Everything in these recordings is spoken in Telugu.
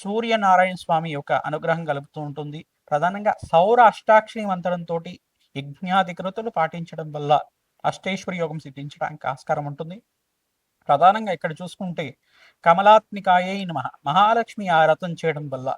సూర్యనారాయణ స్వామి యొక్క అనుగ్రహం కలుపుతూ ఉంటుంది. ప్రధానంగా సౌర అష్టాక్షరి మంత్రంతో యజ్ఞాధికృతులు పాటించడం వల్ల అష్టేశ్వరి యోగం సిద్ధించడానికి ఆస్కారం ఉంటుంది. ప్రధానంగా ఇక్కడ చూసుకుంటే కమలాత్మికాయే మహా మహాలక్ష్మి ఆరతం చేయడం వల్ల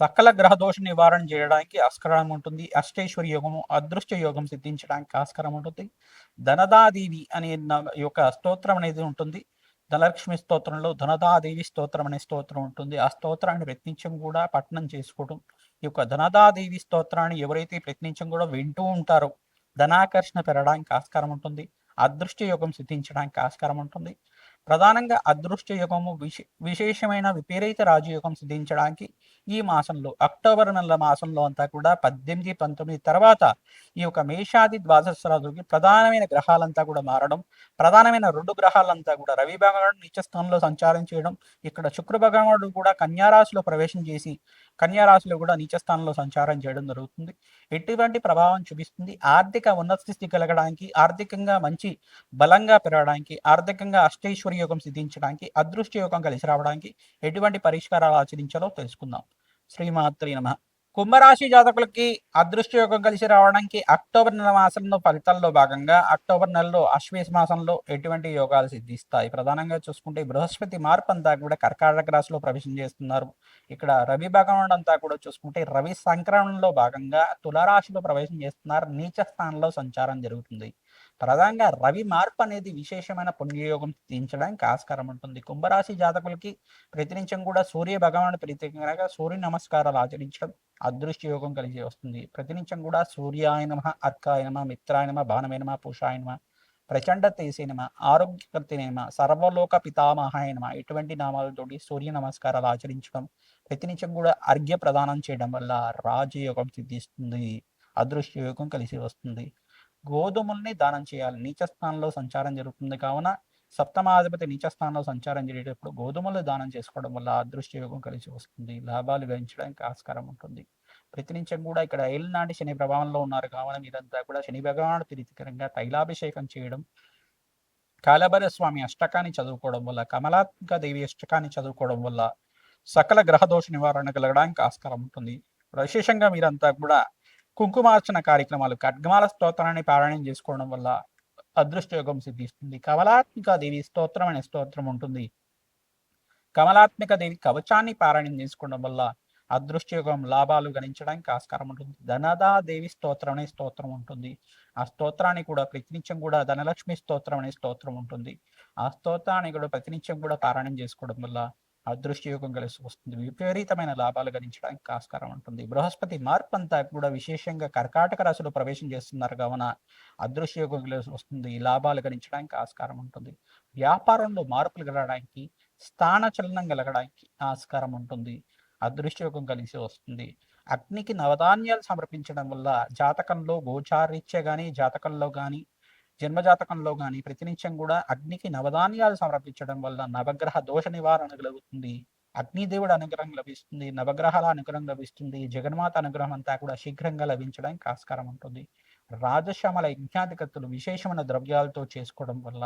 సకల గ్రహదోష నివారణ చేయడానికి ఆస్కారం ఉంటుంది. అష్టేశ్వరి యోగము అదృష్ట యోగం సిద్ధించడానికి ఆస్కారం ఉంటుంది. ధనదాదేవి అనే యొక్క స్తోత్రం అనేది ఉంటుంది. ధనలక్ష్మి స్తోత్రంలో ధనదాదేవి స్తోత్రం అనే స్తోత్రం ఉంటుంది. ఆ స్తోత్రాన్ని ప్రయత్నించం కూడా పఠనం చేసుకోవడం ఈ యొక్క ధనదాదేవి స్తోత్రాన్ని ఎవరైతే ప్రయత్నించం కూడా వింటూ ఉంటారో ధనాకర్షణ పెరగడానికి ఆస్కారం ఉంటుంది. అదృష్ట యోగం సిద్ధించడానికి ఆస్కారం ఉంటుంది. ప్రధానంగా అదృష్ట యుగము విశే విశేషమైన విపరీత రాజయోగం సిద్ధించడానికి ఈ మాసంలో అక్టోబర్ నెల మాసంలో అంతా కూడా పద్దెనిమిది పంతొమ్మిది తర్వాత ఈ యొక్క మేషాది ద్వాదశ రాజుకి ప్రధానమైన గ్రహాలంతా కూడా మారడం ప్రధానమైన రెండు గ్రహాలంతా కూడా రవి భగవానుడు నిత్యస్థానంలో సంచారం చేయడం ఇక్కడ శుక్ర భగవానుడు కూడా కన్యారాశిలో ప్రవేశం చేసి కన్యారాశిలో కూడా నీచస్థానంలో సంచారం చేయడం జరుగుతుంది. ఎటువంటి ప్రభావం చూపిస్తుంది? ఆర్థిక ఉన్నత స్థితి కలగడానికి ఆర్థికంగా మంచి బలంగా పెరగడానికి ఆర్థికంగా అష్టైశ్వర్య యోగం సిద్ధించడానికి అదృష్ట యోగం కలిసి రావడానికి ఎటువంటి పరిష్కారాలు ఆచరించాలో తెలుసుకుందాం. శ్రీమాత్రి నమ. కుంభరాశి జాతకులకి అదృష్ట యోగం కలిసి రావడానికి అక్టోబర్ నెల మాసంలో ఫలితాల్లో భాగంగా అక్టోబర్ నెలలో అశ్వేష మాసంలో ఎటువంటి యోగాలు సిద్ధిస్తాయి? ప్రధానంగా చూసుకుంటే బృహస్పతి మార్పు అంతా కూడా కర్కాటక రాశిలో ప్రవేశం చేస్తున్నారు. ఇక్కడ రవి భగవాన్ అంతా కూడా చూసుకుంటే రవి సంక్రమణలో భాగంగా తులారాశిలో ప్రవేశం చేస్తున్నారు. నీచ స్థానంలో సంచారం జరుగుతుంది. ప్రధానంగా రవి మార్పు అనేది విశేషమైన పుణ్యయోగం తీర్చడానికి ఆస్కారం ఉంటుంది. కుంభరాశి జాతకులకి ప్రతినిత్యం కూడా సూర్య భగవాను ప్రత్యేకంగా సూర్య నమస్కారాలు ఆచరించడం అదృష్ట యోగం కలిగి వస్తుంది. ప్రతినిత్యం కూడా సూర్యాయనమ అర్కాయనమ మిత్రాయనమ బాణమైనమ పూషాయనమ ప్రచండ తేసేనమ ఆరోగ్యకర్తనేమ సర్వలోక పితామహాయనమ ఇటువంటి నామాలతోటి సూర్య నమస్కారాలు ఆచరించడం ప్రతినిత్యం కూడా అర్ఘ్య ప్రదానం చేయడం వల్ల రాజయోగం సిద్ధిస్తుంది. అదృష్ట యోగం కలిసి వస్తుంది. గోధుమల్ని దానం చేయాలి. నీచ స్థానంలో సంచారం జరుగుతుంది కావున సప్తమాధిపతి నీచస్థానంలో సంచారం జరిగేటప్పుడు గోధుమలు దానం చేసుకోవడం వల్ల అదృష్ట యోగం కలిసి వస్తుంది. లాభాలు గణించడానికి ఆస్కారం ఉంటుంది. ప్రతినిత్యం కూడా ఇక్కడ ఏలినాటి శని ప్రభావంలో ఉన్నారు కావున మీరంతా కూడా శని భగవానుడు ప్రీతికరంగా తైలాభిషేకం చేయడం కాలభైర స్వామి అష్టకాన్ని చదువుకోవడం వల్ల కమలాత్మక దేవి అష్టకాన్ని చదువుకోవడం వల్ల సకల గ్రహదోష నివారణ కలగడానికి ఆస్కారం ఉంటుంది. విశేషంగా మీరంతా కూడా కుంకుమార్చన కార్యక్రమాలు ఖడ్గమాల స్తోత్రాన్ని పారాయణం చేసుకోవడం వల్ల అదృష్టయోగం సిద్ధిస్తుంది. కమలాత్మిక దేవి స్తోత్రం అనే స్తోత్రం ఉంటుంది. కమలాత్మిక దేవి కవచాన్ని పారాయణం చేసుకోవడం వల్ల అదృష్టయోగం లాభాలు గణించడానికి ఆస్కారం ఉంటుంది. ధనదా దేవి స్తోత్రం అనే స్తోత్రం ఉంటుంది. ఆ స్తోత్రాన్ని కూడా ప్రతినిత్యం కూడా ధనలక్ష్మి స్తోత్రం అనే స్తోత్రం ఉంటుంది. ఆ స్తోత్రాన్ని కూడా ప్రతినిత్యం కూడా పారాయణం చేసుకోవడం వల్ల అదృష్టయోగం కలిసి వస్తుంది విపరీతమైన లాభాలు గణించడానికి ఆస్కారం ఉంటుంది. బృహస్పతి మార్పు అంతా కూడా విశేషంగా కర్కాటక రాశిలో ప్రవేశం చేస్తున్నారు కావున అదృష్టయోగం కలిసి వస్తుంది లాభాలు గణించడానికి ఆస్కారం ఉంటుంది. వ్యాపారంలో మార్పులు కలగడానికి స్థాన చలనం కలగడానికి ఆస్కారం ఉంటుంది. అదృష్టయోగం కలిసి వస్తుంది అగ్నికి నవధాన్యాలు సమర్పించడం వల్ల జాతకంలో గోచారీత్య కానీ జాతకంలో కానీ జన్మజాతకంలో కానీ ప్రతినిత్యం కూడా అగ్నికి నవధాన్యాలు సమర్పించడం వల్ల నవగ్రహ దోష నివారణ కలుగుతుంది. అగ్నిదేవుడు అనుగ్రహం లభిస్తుంది నవగ్రహాల అనుగ్రహం లభిస్తుంది జగన్మాత అనుగ్రహం అంతా కూడా శీఘ్రంగా లభించడానికి ఆస్కారం ఉంటుంది. రాజశ్యామల యజ్ఞాధికతులు విశేషమైన ద్రవ్యాలతో చేసుకోవడం వల్ల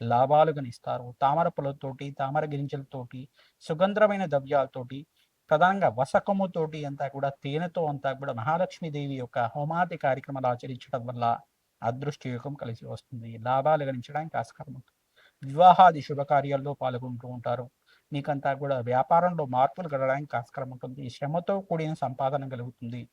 లాభాలు గణిస్తారు. తామర పొలతోటి తామర గింజలతోటి సుగంధమైన ద్రవ్యాలతోటి ప్రధానంగా వసకముతోటి అంతా కూడా తేనెతో అంతా కూడా మహాలక్ష్మీదేవి యొక్క హోమాది కార్యక్రమాలు ఆచరించడం వల్ల అదృష్ట యోగం కలిసి వస్తుంది. లాభాలు గణించడానికి ఆస్కారం ఉంటుంది. వివాహాది శుభకార్యాల్లో పాల్గొంటూ ఉంటారు. మీకంతా కూడా వ్యాపారంలో మార్పులు కలగడానికి ఆస్కారం ఉంటుంది. శ్రమతో కూడిన సంపాదన కలుగుతుంది.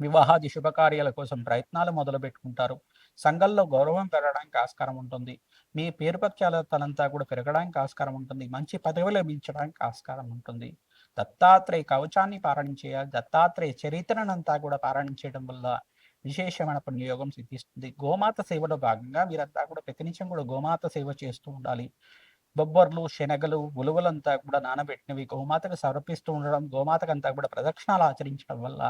వివాహాది శుభకార్యాల కోసం ప్రయత్నాలు మొదలు పెట్టుకుంటారు. సంఘంలో గౌరవం పెరగడానికి ఆస్కారం ఉంటుంది. మీ పేరు తనంతా కూడా పెరగడానికి ఆస్కారం ఉంటుంది. మంచి పదవి లభించడానికి ఆస్కారం ఉంటుంది. దత్తాత్రేయ కవచాన్ని పారాయణ చేయాలి. దత్తాత్రేయ చరిత్రనంతా కూడా పారాయణ చేయడం వల్ల విశేషమైన వినియోగం సిద్ధిస్తుంది. గోమాత సేవలో భాగంగా మీరంతా కూడా ప్రతినిత్యం కూడా గోమాత సేవ చేస్తూ ఉండాలి. బొబ్బర్లు శనగలు ఉలువలంతా కూడా నానబెట్టినవి గోమాతకు సమర్పిస్తూ ఉండడం గోమాతకంతా కూడా ప్రదక్షిణాలు ఆచరించడం వల్ల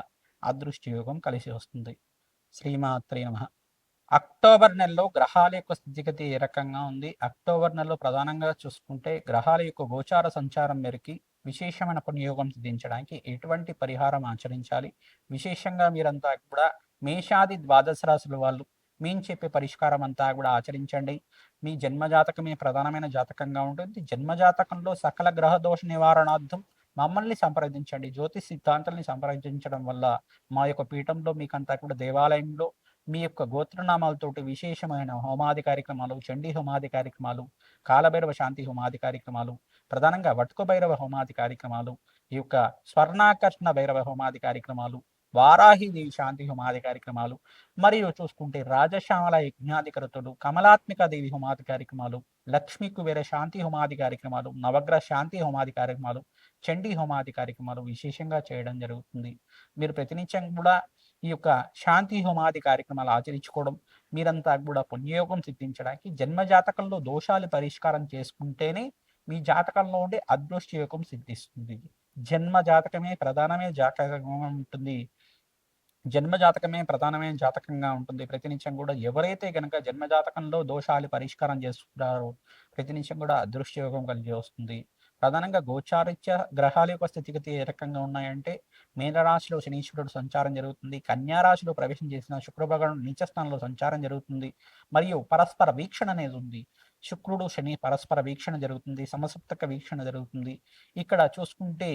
అదృష్ట యోగం కలిసి వస్తుంది. శ్రీమాత్రే నమ. అక్టోబర్ నెలలో గ్రహాల యొక్క స్థితిగతి ఏ రకంగా ఉంది? అక్టోబర్ నెలలో ప్రధానంగా చూసుకుంటే గ్రహాల యొక్క గోచార సంచారం మేరకి విశేషమైన పునియోగం సిద్ధించడానికి ఎటువంటి పరిహారం ఆచరించాలి? విశేషంగా మీరంతా కూడా మేషాది ద్వాదశ రాశుల వాళ్ళు మేము చెప్పే పరిష్కారం అంతా కూడా ఆచరించండి. మీ జన్మజాతకమే ప్రధానమైన జాతకంగా ఉంటుంది. జన్మజాతకంలో సకల గ్రహ దోష నివారణార్థం మమ్మల్ని సంప్రదించండి. జ్యోతిష్ సిద్ధాంతాలని సంప్రదించడం వల్ల మా యొక్క పీఠంలో మీకంతా కూడా దేవాలయంలో మీ యొక్క గోత్రనామాలతోటి విశేషమైన హోమాది కార్యక్రమాలు చండీ హోమాది కార్యక్రమాలు కాలభైరవ శాంతి హోమాది కార్యక్రమాలు ప్రధానంగా వటుక భైరవ హోమాది కార్యక్రమాలు ఈ యొక్క స్వర్ణాకర్షణ భైరవ హోమాది కార్యక్రమాలు వారాహిదేవి శాంతి హోమాది కార్యక్రమాలు మరియు చూసుకుంటే రాజశ్యామల యజ్ఞాధికరతులు కమలాత్మిక దేవి హోమాది కార్యక్రమాలు లక్ష్మీ కుబేర శాంతి హోమాది కార్యక్రమాలు నవగ్రహ శాంతి హోమాది కార్యక్రమాలు చండీ హోమాది కార్యక్రమాలు విశేషంగా చేయడం జరుగుతుంది. మీరు ప్రతినిత్యం కూడా ఈ యొక్క శాంతి హోమాది కార్యక్రమాలు ఆచరించుకోవడం మీరంతా కూడా పుణ్యయోగం సిద్ధించడానికి జన్మ జాతకంలో దోషాలు పరిష్కారం చేసుకుంటేనే మీ జాతకంలో ఉండే అదృష్ట యోగం సిద్ధిస్తుంది. జన్మ జాతకమే ప్రధానమే జాతకంగా ఉంటుంది జన్మ జాతకమే ప్రధానమైన జాతకంగా ఉంటుంది. ప్రతినిత్యం కూడా ఎవరైతే కనుక జన్మ జాతకంలో దోషాలు పరిష్కారం చేసుకుంటారో ప్రతినిత్యం కూడా అదృష్ట యోగం కలిగి వస్తుంది. ప్రధానంగా గోచారిత్య గ్రహాల యొక్క స్థితిగతి ఏ రకంగా ఉన్నాయంటే మీనరాశిలో శనీశ్వరుడు సంచారం జరుగుతుంది. కన్యారాశిలో ప్రవేశం చేసిన శుక్రభగవాను నీచస్థానంలో సంచారం జరుగుతుంది. మరియు పరస్పర వీక్షణ అనేది ఉంది. శుక్రుడు శని పరస్పర వీక్షణ జరుగుతుంది. సమసప్తక వీక్షణ జరుగుతుంది. ఇక్కడ చూసుకుంటే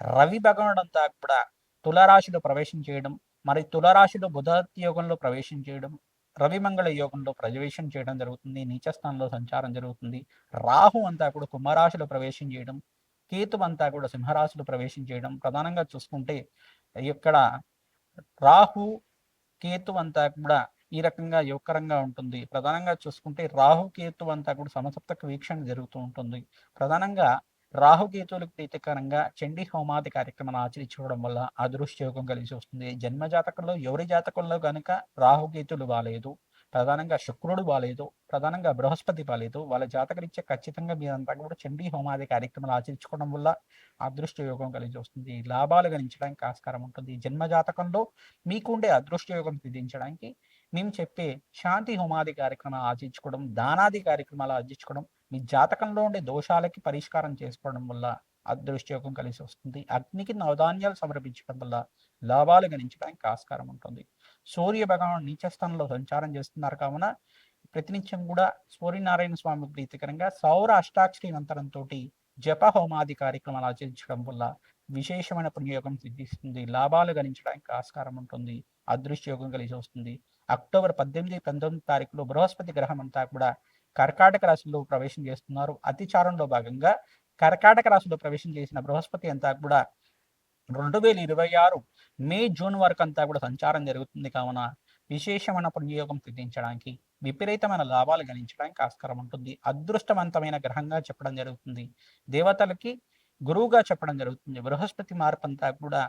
రవి భగవానుడు అంతా కూడా తులారాశిలో ప్రవేశం చేయడం మరి తులరాశిలో బుధాత్య యోగంలో ప్రవేశం చేయడం రవిమంగళ యోగంలో ప్రవేశం చేయడం జరుగుతుంది నీచస్థానంలో సంచారం జరుగుతుంది. రాహు అంతా కూడా కుంభరాశిలో ప్రవేశం చేయడం కేతు అంతా కూడా సింహరాశిలో ప్రవేశం చేయడం ప్రధానంగా చూసుకుంటే ఇక్కడ రాహు కేతు అంతా కూడా ఈ రకంగా యువకరంగా ఉంటుంది. ప్రధానంగా చూసుకుంటే రాహు కేతు అంతా కూడా సమసప్తక వీక్షణ జరుగుతూ ఉంటుంది. ప్రధానంగా రాహుకేతువులకు ప్రీతికరంగా చండీ హోమాది కార్యక్రమాలు ఆచరించుకోవడం వల్ల అదృష్టయోగం కలిసి వస్తుంది. జన్మ జాతకంలో ఎవరి జాతకంలో కనుక రాహుకేతులు బాలేదు ప్రధానంగా శుక్రుడు బాలేదు ప్రధానంగా బృహస్పతి బాలేదు వాళ్ళ జాతకరీత్యా ఖచ్చితంగా మీరంతా కూడా చండీ హోమాది కార్యక్రమాలు ఆచరించుకోవడం వల్ల అదృష్ట యోగం కలిసి వస్తుంది. లాభాలు గణించడానికి ఆస్కారం ఉంటుంది. జన్మ జాతకంలో మీకుండే అదృష్ట యోగం సిద్ధించడానికి మేము చెప్పే శాంతి హోమాది కార్యక్రమాలు ఆచరించుకోవడం దానాది కార్యక్రమాలు ఆచరించుకోవడం మీ జాతకంలో ఉండే దోషాలకి పరిష్కారం చేసుకోవడం వల్ల అదృష్టయోగం కలిసి వస్తుంది. అగ్నికి నవధాన్యాలు సమర్పించడం వల్ల లాభాలు గణించడానికి ఆస్కారం ఉంటుంది. సూర్య భగవాన్ నీచస్థానంలో సంచారం చేస్తున్నారు కావున ప్రతినిత్యం కూడా సూర్యనారాయణ స్వామి ప్రీతికరంగా సౌర అష్టాక్షరి మంత్రంతో జప హోమాది కార్యక్రమాలు ఆచరించడం వల్ల విశేషమైన పుణ్యయోగం సిద్ధిస్తుంది. లాభాలు గణించడానికి ఆస్కారం ఉంటుంది. అదృష్టయోగం కలిసి వస్తుంది. అక్టోబర్ పద్దెనిమిది పంతొమ్మిది తారీఖులో బృహస్పతి గ్రహం అంతా కూడా కర్కాటక రాశిలో ప్రవేశం చేస్తున్నారు. అతిచారంలో భాగంగా కర్కాటక రాశిలో ప్రవేశం చేసిన బృహస్పతి అంతా కూడా రెండు వేల ఇరవై ఆరు మే జూన్ వరకు అంతా కూడా సంచారం జరుగుతుంది కావున విశేషమైన పుణ్యయోగం సిద్ధించడానికి విపరీతమైన లాభాలు గణించడానికి ఆస్కారం ఉంటుంది. అదృష్టవంతమైన గ్రహంగా చెప్పడం జరుగుతుంది. దేవతలకి గురువుగా చెప్పడం జరుగుతుంది. బృహస్పతి మార్పు అంతా కూడా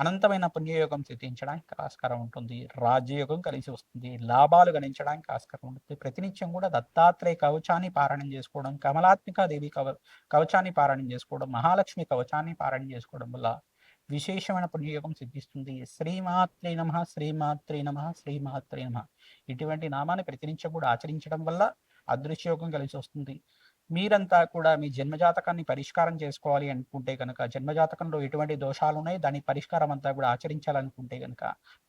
అనంతమైన పుణ్యయోగం సిద్ధించడానికి ఆస్కారం ఉంటుంది. రాజ్యయోగం కలిసి వస్తుంది. లాభాలు గణించడానికి ఆస్కారం ఉంటుంది. ప్రతినిత్యం కూడా దత్తాత్రేయ కవచాన్ని పారాయణం చేసుకోవడం కమలాత్మిక దేవి కవ కవచాన్ని పారాయణం చేసుకోవడం మహాలక్ష్మి కవచాన్ని పారాయణం చేసుకోవడం వల్ల విశేషమైన పుణ్యయోగం సిద్ధిస్తుంది. శ్రీమాత్రే నమ శ్రీమాత్రే నమ శ్రీమాత్రే నమ. ఇటువంటి నామాన్ని ప్రతినిత్యం కూడా ఆచరించడం వల్ల అదృశ్యయోగం కలిసి వస్తుంది. మీరంతా కూడా మీ జన్మజాతకాన్ని పరిష్కారం చేసుకోవాలి అనుకుంటే కనుక జన్మజాతకంలో ఎటువంటి దోషాలు ఉన్నాయి? దాని పరిష్కారం అంతా కూడా ఆచరించాలనుకుంటే కనుక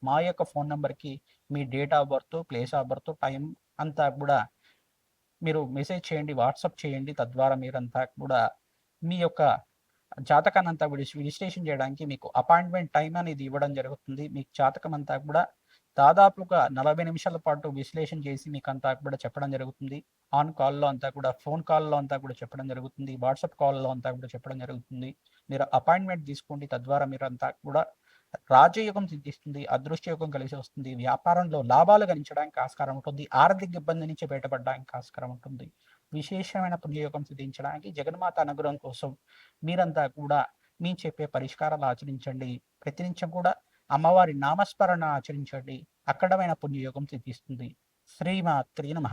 మా యొక్క ఫోన్ నెంబర్కి మీ date of birth place of birth time అంతా కూడా మీరు మెసేజ్ చేయండి వాట్సాప్ చేయండి. తద్వారా మీరంతా కూడా మీ యొక్క జాతకాన్ని అంతా కూడా రిజిస్ట్రేషన్ చేయడానికి మీకు అపాయింట్మెంట్ టైం అనేది ఇవ్వడం జరుగుతుంది. మీకు జాతకం అంతా కూడా దాదాపుగా నలభై నిమిషాల పాటు విశ్లేషణ చేసి మీకు అంతా కూడా చెప్పడం జరుగుతుంది. ఆన్ కాల్లో అంతా కూడా ఫోన్ కాల్లో అంతా కూడా చెప్పడం జరుగుతుంది. వాట్సాప్ కాల్లో అంతా కూడా చెప్పడం జరుగుతుంది. మీరు అపాయింట్మెంట్ తీసుకోండి. తద్వారా మీరు అంతా కూడా రాజయోగం సిద్ధిస్తుంది అదృష్టయోగం కలిసి వస్తుంది. వ్యాపారంలో లాభాలు గణించడానికి ఆస్కారం ఉంటుంది. ఆర్థిక ఇబ్బంది నుంచి బయటపడడానికి ఆస్కారం ఉంటుంది. విశేషమైన పుణ్యయోగం సిద్ధించడానికి జగన్మాత అనుగ్రహం కోసం మీరంతా కూడా మీ చెప్పే పరిష్కారాలు ఆచరించండి. ప్రతినిత్యం కూడా అమ్మవారి నామస్మరణ ఆచరించండి. అక్కడమైన పుణ్యయోగం సిద్ధిస్తుంది. శ్రీమాత్రి నమ.